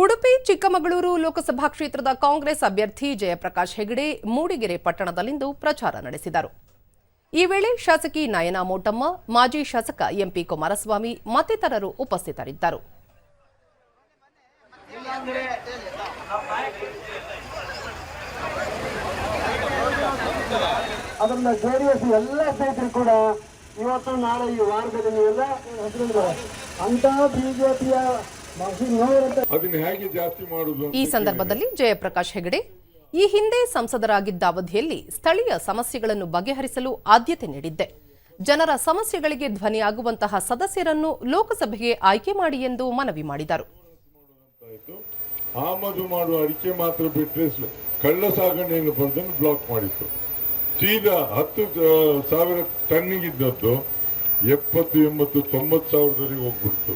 ಉಡುಪಿ, ಚಿಕ್ಕಮಗಳೂರು ಲೋಕಸಭಾ ಕ್ಷೇತ್ರದ ಕಾಂಗ್ರೆಸ್ ಅಭ್ಯರ್ಥಿ ಜಯಪ್ರಕಾಶ್ ಹೆಗಡೆ ಮೂಡಿಗೆರೆ ಪಟ್ಟಣದಲ್ಲಿಂದು ಪ್ರಚಾರ ನಡೆಸಿದರು. ಈ ವೇಳೆ ಶಾಸಕಿ ನಯನಾ ಮೋಟಮ್ಮ, ಮಾಜಿ ಶಾಸಕ ಎಂಪಿ ಕುಮಾರಸ್ವಾಮಿ ಮತ್ತಿತರರು ಉಪಸ್ಥಿತರಿದ್ದರು. ಇವತ್ತು ನಾಳೆ ಈ ವಾರದಲ್ಲಿ ಈ ಸಂದರ್ಭದಲ್ಲಿ ಜಯಪ್ರಕಾಶ್ ಹೆಗಡೆ ಈ ಹಿಂದೆ ಸಂಸದರಾಗಿದ್ದ ಅವಧಿಯಲ್ಲಿ ಸ್ಥಳೀಯ ಸಮಸ್ಯೆಗಳನ್ನು ಬಗೆಹರಿಸಲು ಆದ್ಯತೆ ನೀಡಿದ್ದೆ. ಜನರ ಸಮಸ್ಯೆಗಳಿಗೆ ಧ್ವನಿಯಾಗುವಂತಹ ಸದಸ್ಯರನ್ನು ಲೋಕಸಭೆಗೆ ಆಯ್ಕೆ ಮಾಡಿ ಎಂದು ಮನವಿ ಮಾಡಿದರು. ಆಮದು ಮಾಡುವ ಅಡಿಕೆ ಮಾತ್ರ ಬಿಟ್ಟರೆ ಕಳ್ಳ ಸಾಗಣೆಯನ್ನು ಬಂದನ್ನು ಬ್ಲಾಕ್ ಮಾಡಿತ್ತು. ಸೀದಾ ಹತ್ತು ಸಾವಿರ ಟನ್ನಿಗಿದ್ದದ್ದು ಎಪ್ಪತ್ತು ಎಂಬತ್ತು ತೊಂಬತ್ತು ಸಾವಿರದವರೆಗೆ ಹೋಗ್ಬಿಡ್ತು.